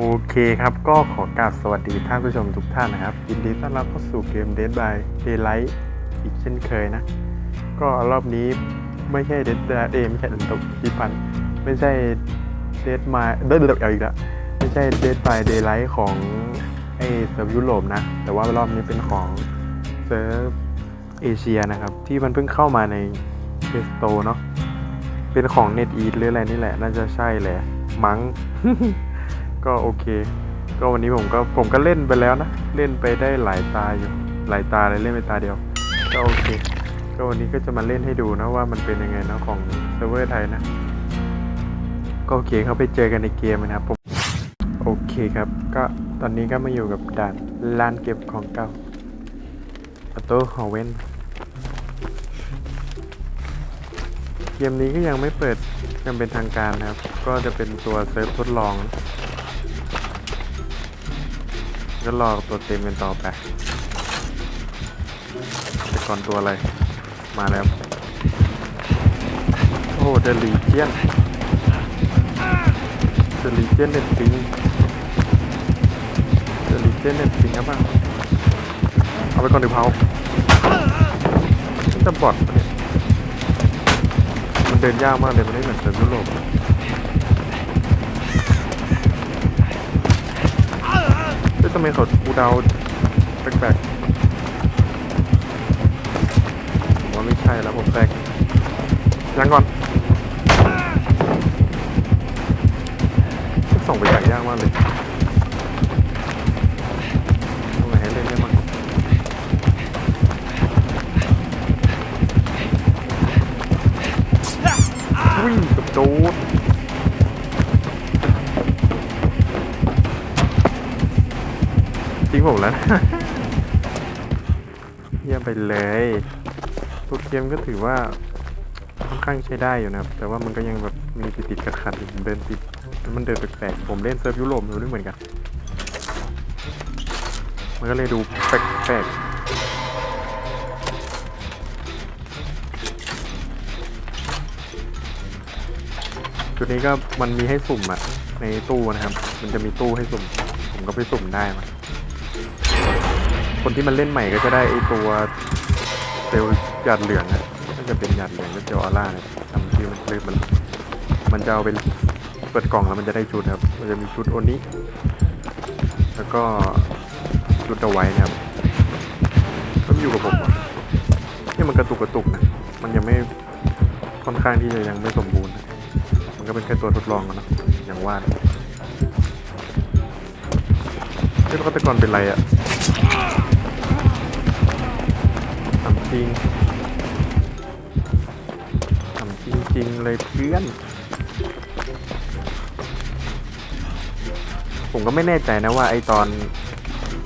โอเคครับก็ขอกราบสวัสดีท่านผู้ชมทุกท่านนะครับยินดีต้อนรับเข้าสู่เกม Dead by Daylight อีกเช่นเคยนะ ก็รอบนี้ไม่ใช่ Dead by Day ไม่ใช่ตกจีพันไม่ใช่ Dead by เดินเดินเอาอีกแล้วไม่ใช่ Dead by Daylight ของไอเซิร์ฟยุโรปนะ แต่ว่ารอบนี้เป็นของเซิร์ฟเอเชียนะครับ ที่มันเพิ่งเข้ามาในเพสโตเนาะเป็นของ Net Eat หรืออะไรนี่แหละ น่าจะใช่แหละมั้ง ก็โอเค ก็วันนี้ผมก็ผมก็เล่นไปแล้วนะ เล่นไปได้หลายตาอยู่ หลายตาเลยเล่นไปตาเดียว ก็โอเค ก็วันนี้ก็จะมาเล่นให้ดูนะว่ามันเป็นยังไงนะของเซิร์ฟเวอร์ไทยนะ ก็โอเคเขาไปเจอกันในเกมนะครับผม โอเคครับ ก็ตอนนี้ก็มาอยู่กับด่านลานเก็บของเก่าอัตโตฮอเวนเกมนี้ก็ยังไม่เปิดยังเป็นทางการนะครับ ก็จะเป็นตัวเซิร์ฟทดลอง ก็รอตัวเต็มกันต่อไปแต่ก่อนตัวอะไร มาแล้ว โอ้เดลีเจียนเดลีเจียนเน็ตปิงเดลีเจียนเน็ตปิงครับบ้างเอาไปก่อนดิเผามันจะบอดเนี่ยมันเดินยากมากเลยมันไม่เหมือนเดินยุโรป ทำไมเขากูเดาแปลกๆผมว่าไม่ใช่แล้วผมแปลกยังก่อนส่งไปอย่างยากมากเลย ทิ้งผมแล้วนะเยี่ยมไปเลยตัวเกมก็ถือว่าค่อนข้างใช้ได้อยู่นะครับ แต่ว่ามันก็ยังแบบมีติดติดขัดขัดเดินติด มันเดินแปลกๆผมเล่นเซิร์ฟยุโรปมันไม่เหมือนกัน มันก็เลยดูแปลกๆจุดนี้ก็มันมีให้สุ่มอะในตู้นะครับ มันจะมีตู้ให้สุ่ม ผมก็ไปสุ่มได้มา คนที่มันเล่นใหม่ก็จะได้ไอตัวเซลหยาดเหลืองอะน่าจะเป็นหยาดเหลืองก็เจลออร่าเนี่ยจำชื่อมันเลยมัน มันจะเอาไปเปิดกล่องแล้วมันจะได้ชุดครับ มันจะมีชุดโอนี้แล้วก็ชุดเอาไว้นะครับก็อยู่กับผมอะนี่มันกระตุกกระตุกนะ มันยังไม่ค่อนข้างที่จะยังไม่สมบูรณ์นะมันก็เป็นแค่ตัวทดลองนะ อย่างว่านะเฮ้ยแล้วฆาตกรเป็นไรอะท จริงทำจริง ๆ เลยเพื่อน ผมก็ไม่แน่ใจนะว่าไอตอน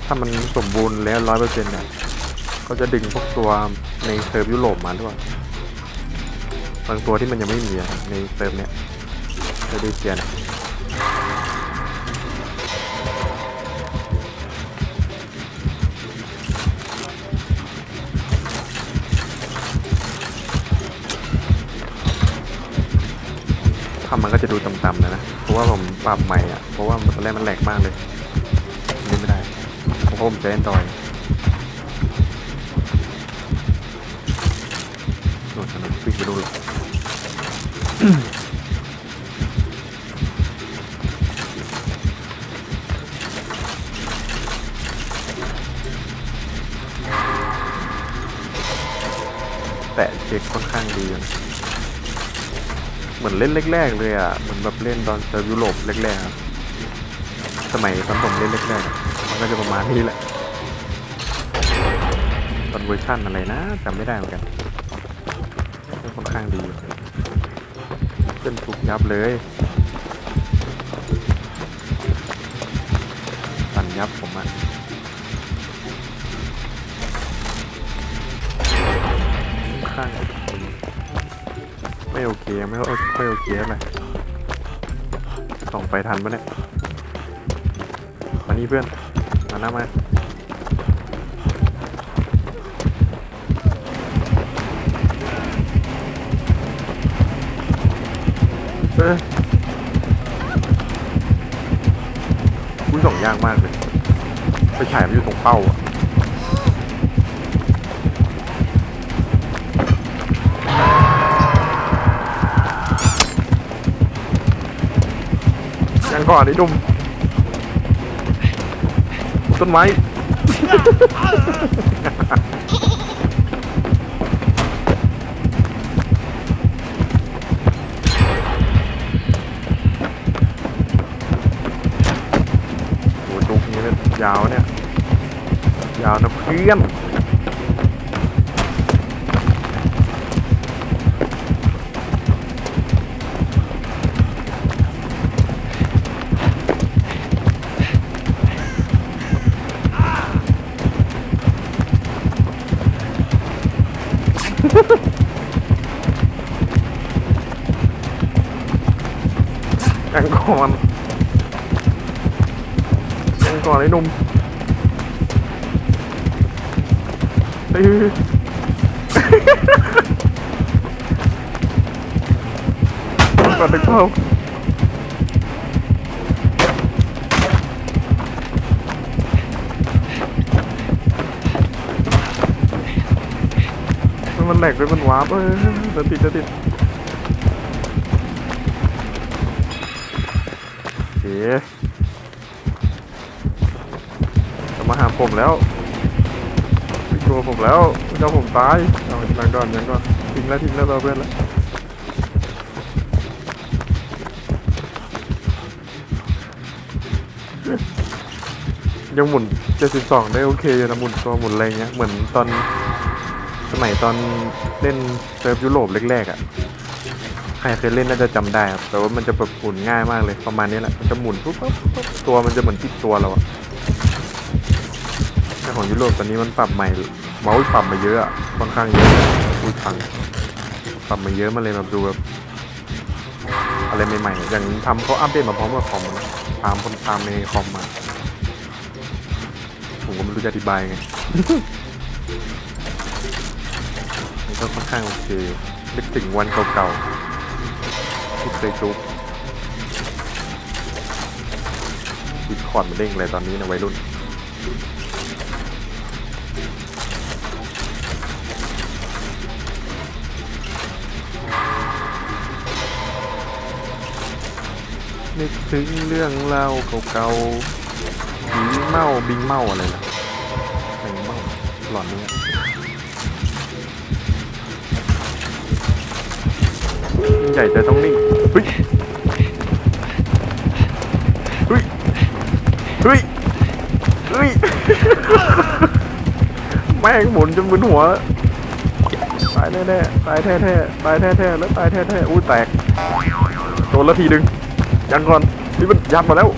ถ้ามันสมบูรณ์แล้วร้อยเปอร์เซ็นต์เนี่ยเขาจะดึงพวกตัวในเซิร์ฟยุโรปมาด้วยบางตัวที่มันยังไม่มีในเซิร์ฟเนี่ยจะได้เซียน ทำมันก็จะดูต่ำๆนะนะ เพราะว่าผมปรับใหม่อะ เพราะว่าตอนแรกมันแหลกมากเลยเล่นไม่ได้ เพราะผมใช้ Android โดนถนนวิ่งไปดูหรอกแต่เช็คค่อนข้างดีอยู่นะ เหมือนเล่นแรกๆเลยอะเหมือนแบบเล่นตอนเซิร์ฟยุโรปแรกๆครับสมัยตอนผมเล่นแรกๆมันก็จะประมาณนี้แหละตอนเวอร์ชั่นอะไรนะจำไม่ได้เหมือนกันค่อนข้างดีเล่นถูกยับเลยปั่นยับผมอะค่อนข้างดี โอเคไม่โอไม่โอเคอะไรส่องไปทันปะเนี่ยมานี่เพื่อน มาหน้ามาเอออุ้ยส่องยากมากเลย ไปฉายมันอยู่ตรงเป้าอะ ก่อนไอ้ดุมต้นไม้โอ้จุกนี้เนี่ยยาวเนี่ย ยาวนะเพื่อน ยังก่อนยังก่อนไอ้หนุ่มเฮ้ยก่อนเด็กเท่ามันแหลกด้วยมันวาร์ปเออเดินติดเดินติด จะมาหาผมแล้วติกลัวผมแล้วเจ้าผมตายเอาลังก่อนยังก่อนทิ้งแล้วทิ้งแล้วเรอเพื่อนแล้วยังหมุน 72 ได้โอเคอยู่นะหมุนตัวหมุนอะไรเงี้ย เหมือนตอนสมัยตอนเล่นเซิร์ฟยุโรปแรกๆอะ ใครเคยเล่นน่าจะจำได้ครับ แต่ว่ามันจะแบบหมุนง่ายมากเลย ประมาณนี้แหละ มันจะหมุนปุ๊บปุ๊บปุ๊บตัวมันจะเหมือนติดตัวเราอะแต่ของยุโรปตอนนี้มันปรับใหม่เมาส์ปรับมาเยอะอะค่อนข้างเยอะอุ้ยฟัง ปรับมาเยอะมาเลยแบบดูแบบอะไรใหม่ๆ อย่างทำเขาอัปเดตมาพร้อมกับคอมตามคนตามในคอมมา ผมก็ไม่รู้จะอธิบายไงมันก็ค่อนข้างโอเคนึกถึงวันเก่าๆ ที่เคยจุ๊บดิสคอร์ดมันเด้งเลยตอนนี้นะวัยรุ่นนึกถึงเรื่องเล่าเก่าๆบิงเมาบิงเมาอะไรนะบิงเมาหลอนเนี่ย ยิ่งใหญ่แต่ต้องนิ่งเฮ้ยเฮ้ยเฮ้ยเฮ้ยแม่งหมุนจนมึนหัวตายแน่ๆตายแท้ๆตายแท้ๆแล้วตายแท้ๆอุ้ยแตกโดนละทีหนึ่งยังก่อนนี่มันยัดมาแล้ว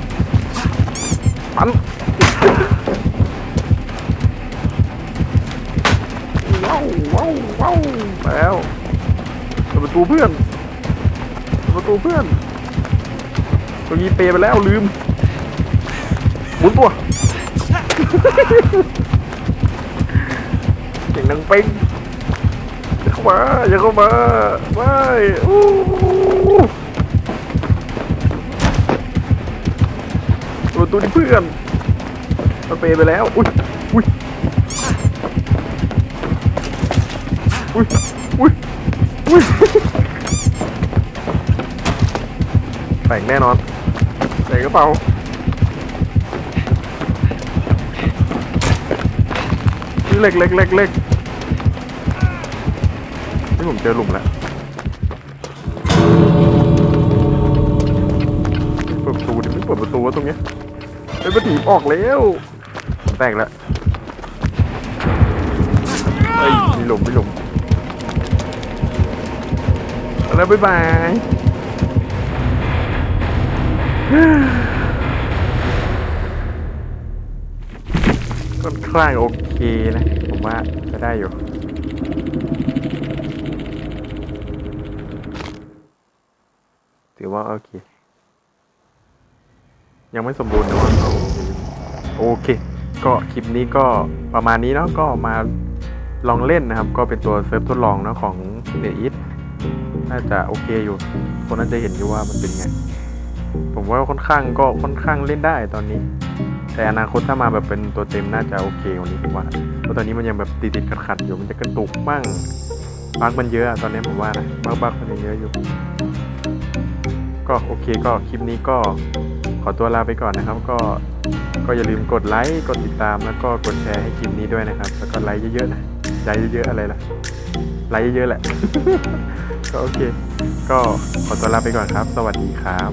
มันว้าวว้าวว้าวแล้วเปิดประตูเพื่อน ประตูเพื่อนตรงนี้เปย์ไปแล้วลืมหมุนตัวเก่งนังเป็งอย่าเข้ามาอย่าเข้ามาไม่อู้ตัวตัวนี้เพื่อนมันเปย์ไปแล้วอุ้ยอุ้ยอุ้ยอุ้ยอุ้ย แต่งแน่นอนแต่กระเป๋าเล็กเล็กเล็กเล็กนี่ผมเจอหลุมแล้วเปิดประตูดิไม่เปิดประตูวะตรงเนี้ยไอ้ประถีบออกแล้วแตกแล้วเฮ้ยมีหลุมมีหลุมแล้วบ๊ายบาย ค่อนข้างโอเคนะ ผมว่าจะได้อยู่ ถือว่าโอเค ยังไม่สมบูรณ์แต่ว่าโอเค ก็คลิปนี้ก็ประมาณนี้เนาะก็มาลองเล่นนะครับ ก็เป็นตัวเซิร์ฟทดลองเนาะของเดอิทน่าจะโอเคอยู่ คนน่าจะเห็นอยู่ว่ามันเป็นไง ผมว่าค่อนข้างก็ค่อนข้างเล่นได้ตอนนี้ แต่อนาคตถ้ามาแบบเป็นตัวเต็มน่าจะโอเคกว่านี้ผมว่าเพราะตอนนี้มันยังแบบติดติดขัดขัดๆอยู่มันจะกระตุกบ้างบั๊กมันเยอะตอนนี้ผมว่านะบั๊กบั๊กมันเยอะอยู่ ก็โอเคก็คลิปนี้ก็ขอตัวลาไปก่อนนะครับ ก็ก็อย่าลืมกดไลค์กดติดตามแล้วก็กดแชร์ให้คลิปนี้ด้วยนะครับ แล้วก็ไลค์เยอะๆนะไลค์เยอะๆอะไรล่ะไลค์เยอะๆแหละก็โอเค ก็ขอตัวลาไปก่อนครับ สวัสดีครับ